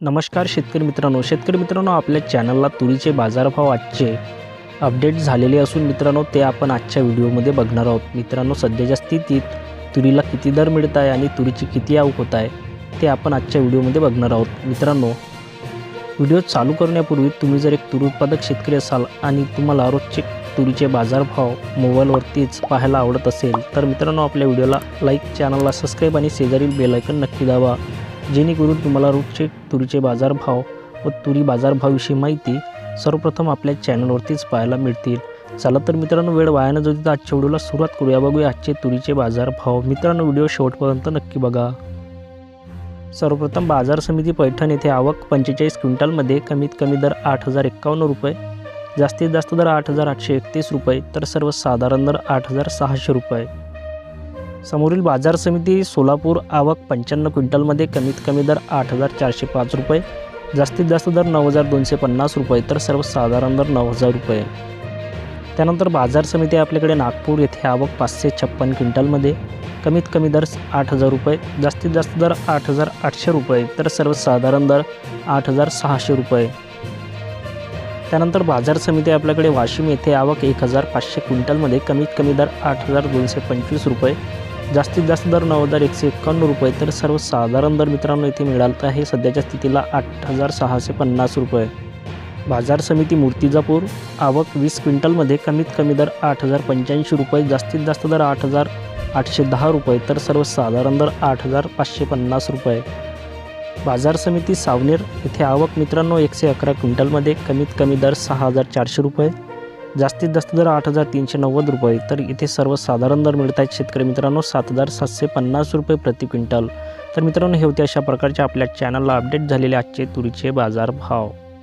नमस्कार शेतकरी मित्रांनो. शेतकरी मित्रांनो आपल्या चॅनलला तुरीचे बाजारभाव आजचे अपडेट झालेले असून मित्रांनो ते आपण आजच्या व्हिडिओमध्ये बघणार आहोत. मित्रांनो सध्याच्या स्थितीत तुरीला किती दर मिळत आहे आणि तुरीची किती आवक होत आहे ते आपण आजच्या व्हिडिओमध्ये बघणार आहोत. मित्रांनो व्हिडिओ चालू करण्यापूर्वी तुम्ही जर एक तूर उत्पादक शेतकरी असाल आणि तुम्हाला रोजचे तुरीचे बाजारभाव मोबाईलवरतीच पाहायला आवडत असेल तर मित्रांनो आपल्या व्हिडिओला लाईक चॅनलला सबस्क्राईब आणि शेजारील बेलायकन नक्की दाबा. जेणेकरून तुम्हाला रोजचे तुरीचे बाजारभाव व तुरी बाजारभावाविषयी माहिती सर्वप्रथम आपल्या चॅनलवरतीच पाहायला मिळतील. चला तर मित्रांनो वेळ वाया जो तिथं आजच्या व्हिडिओला सुरुवात करूया. बघूया आजचे तुरीचे बाजारभाव. मित्रांनो व्हिडिओ शेवटपर्यंत नक्की बघा. सर्वप्रथम बाजार समिती पैठण येथे आवक पंचेचाळीस क्विंटलमध्ये कमीत कमी दर आठ हजार एक्कावन्न रुपये जास्तीत जास्त दर आठ हजार आठशे एकतीस रुपये तर सर्वसाधारण दर आठ हजार सहाशे रुपये. समोरील बाजार समिती सोलापूर आवक पंच्याण्णव क्विंटलमध्ये कमीत कमी दर आठ हजार चारशे पाच रुपये जास्तीत जास्त दर नऊ हजार दोनशे पन्नास रुपये तर सर्वसाधारण दर नऊ हजार रुपये. त्यानंतर बाजार समिती आपल्याकडे नागपूर येथे आवक पाचशे छप्पन क्विंटलमध्ये कमीत कमी दर आठ हजार रुपये जास्तीत जास्त दर आठ हजार आठशे रुपये तर सर्वसाधारण दर आठ हजार सहाशे रुपये. त्यानंतर बाजार समिती आपल्याकडे वाशिम येथे आवक एक हजार पाचशे क्विंटलमध्ये कमीत कमी दर आठ हजार दोनशे पंचवीस रुपये जास्तीत जास्त दर नऊ हजार एकशे एक्कावन्न रुपये तर सर्वसाधारण दर मित्रांनो इथे मिळालत आहे सध्याच्या स्थितीला आठ हजार सहाशे पन्नास रुपये. बाजार समिती मूर्तिजापूर आवक वीस क्विंटलमध्ये कमीत कमी दर आठ हजार पंच्याऐंशी रुपये जास्तीत जास्त दर आठ हजार आठशे दहा रुपये तर सर्वसाधारण दर आठ हजार पाचशे पन्नास रुपये. बाजार समिती सावनेर येथे आवक मित्रांनो एकशे अकरा क्विंटलमध्ये कमीत कमी दर सहा हजार चारशे रुपये जास्तीत जास्त दर आठ हजार तीनशे नव्वद रुपये. तर इथे सर्वसाधारण दर मिळत आहेत शेतकरी मित्रांनो सात हजार सातशे पन्नास रुपये प्रति क्विंटल. तर मित्रांनो हे होते अशा प्रकारचे आपल्या चॅनलला अपडेट झालेले आजचे तुरीचे बाजार भाव